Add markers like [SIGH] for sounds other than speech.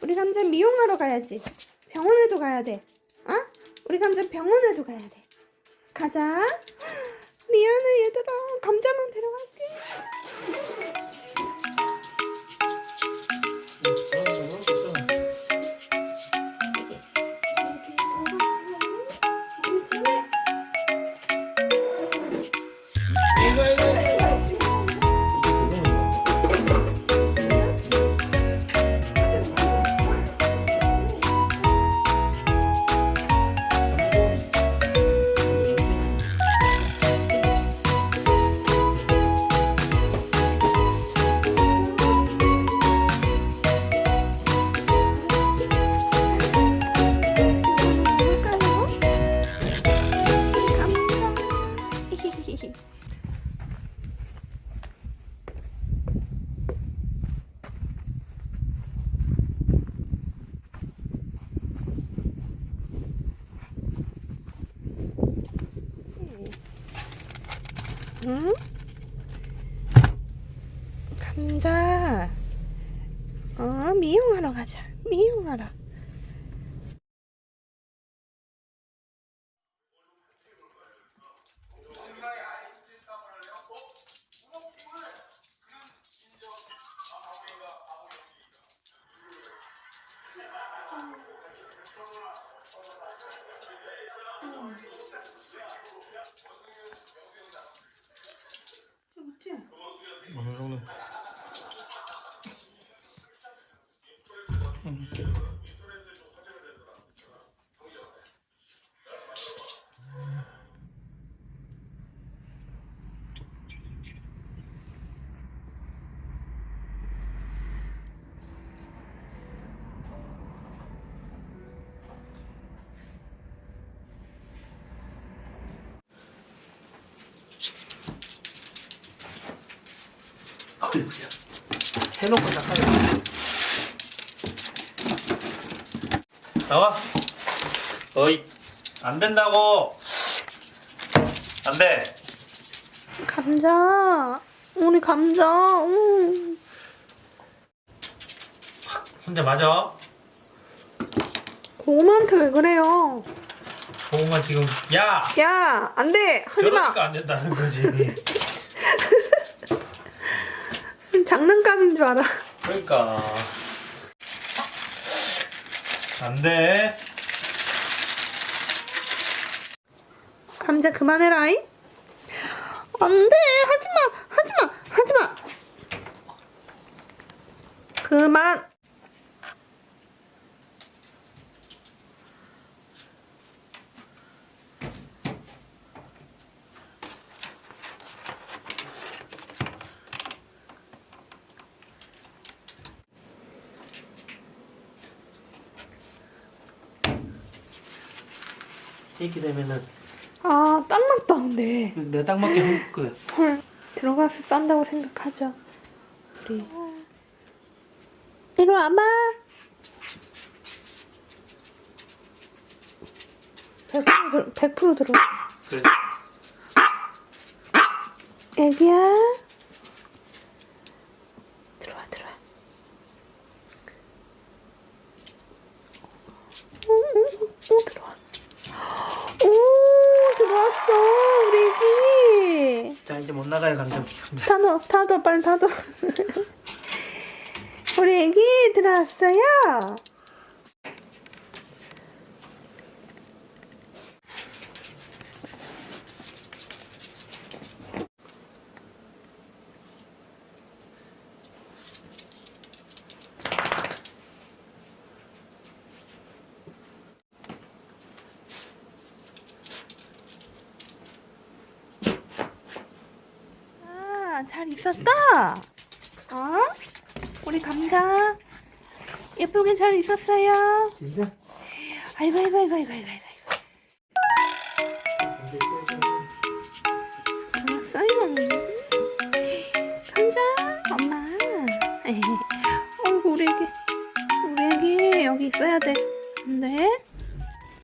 우리 감자 미용하러 가야지. 병원에도 가야 돼. 어? 우리 감자 병원에도 가야 돼. 가자. [GASPS] 미안해 얘들아. 감자만 데 응? 감자. 어, 미용하러 가자. 미용하러. 먹지? 어 어이구야 해놓고 닦아야 나와 어이 안 된다고 안 돼 감자. 우리 감자. 음. 혼자 맞아 고모한테 왜 그래요? 고구마 지금 야 야, 안 돼. 하지 마. 저러니까 안 된다는 거지 [LAUGHS] 장난감인 줄 알아. 그러니까 안 돼 감자 그만해라잉. 안 돼. 하지 마. 하지 마. 하지 마. 그만. 이렇게 되면은 아, 딱 맞다, 근데. 내가 딱 맞게 할 거야 헐. 들어가서 싼다고 생각하자. 우리. 이리 와봐. 100% 들어, 100% 들어. 그래 애기야. 들어와, 들어와. 오, 오, 오, 들어와. 오, 들어왔어, 우리 애기. 자 이제 못 나가요 감정 타도, 타도, 빨리 타도. [LAUGHS] 우리 애기 들어왔어요. 아, 잘 있었다. 어? 우리 감자 예쁘게 잘 있었어요. 진짜? 아이고 아이고 아이고 아이고 아이고 아이고. 왔어요. 감자 엄마. [LAUGHS] 어이구 우리 애기 우리 애기 여기 있어야 돼.